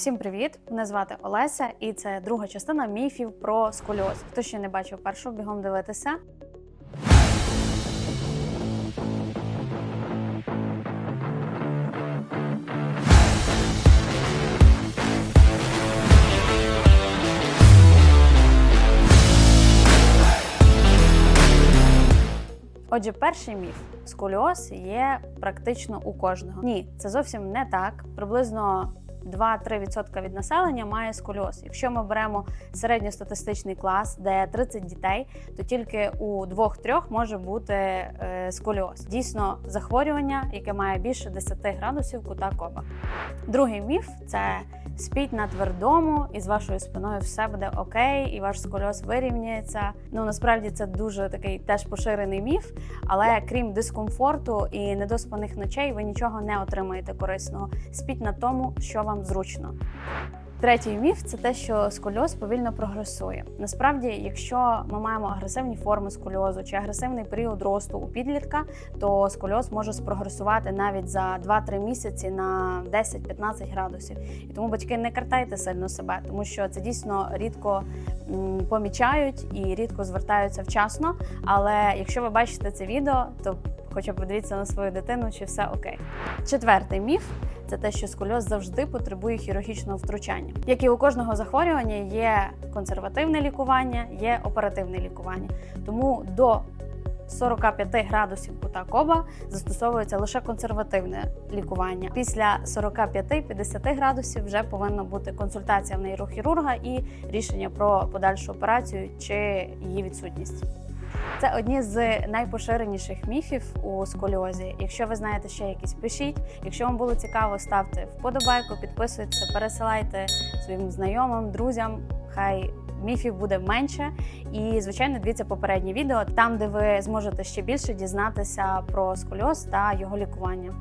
Всім привіт! Мене звати Олеся, і це друга частина міфів про сколіоз. Хто ще не бачив першу, бігом дивитися. Отже, перший міф сколіоз є практично у кожного. Ні, це зовсім не так. Приблизно 2-3% від населення має сколіоз. Якщо ми беремо середньостатистичний клас, де 30 дітей, то тільки у 2-3 може бути е, сколіоз. Дійсно, захворювання, яке має більше 10 градусів кута коба. Другий міф це спіть на твердому, і з вашою спиною все буде окей, і ваш сколіоз вирівняється. Ну насправді це дуже такий теж поширений міф, але крім дискомфорту і недоспаних ночей, ви нічого не отримаєте корисного. Спіть на тому, що вам зручно. Третій міф це те, що сколіоз повільно прогресує. Насправді, якщо ми маємо агресивні форми сколіозу чи агресивний період росту у підлітка, то сколіоз може спрогресувати навіть за 2-3 місяці на 10-15 градусів. І тому батьки не картайте сильно себе, тому що це дійсно рідко помічають і рідко звертаються вчасно. Але якщо ви бачите це відео, то хоча б подивіться на свою дитину, чи все окей. Четвертий міф це те, що сколіоз завжди потребує хірургічного втручання. Як і у кожного захворювання, є консервативне лікування, є оперативне лікування. Тому до 45 градусів кута коба застосовується лише консервативне лікування. Після 45-50 градусів вже повинна бути консультація в нейрохірурга і рішення про подальшу операцію чи її відсутність. Це одні з найпоширеніших міфів у сколіозі. Якщо ви знаєте ще якісь, пишіть. Якщо вам було цікаво, ставте вподобайку, підписуйтесь, пересилайте своїм знайомим, друзям. Хай міфів буде менше. І, звичайно, дивіться попереднє відео, там, де ви зможете ще більше дізнатися про сколіоз та його лікування.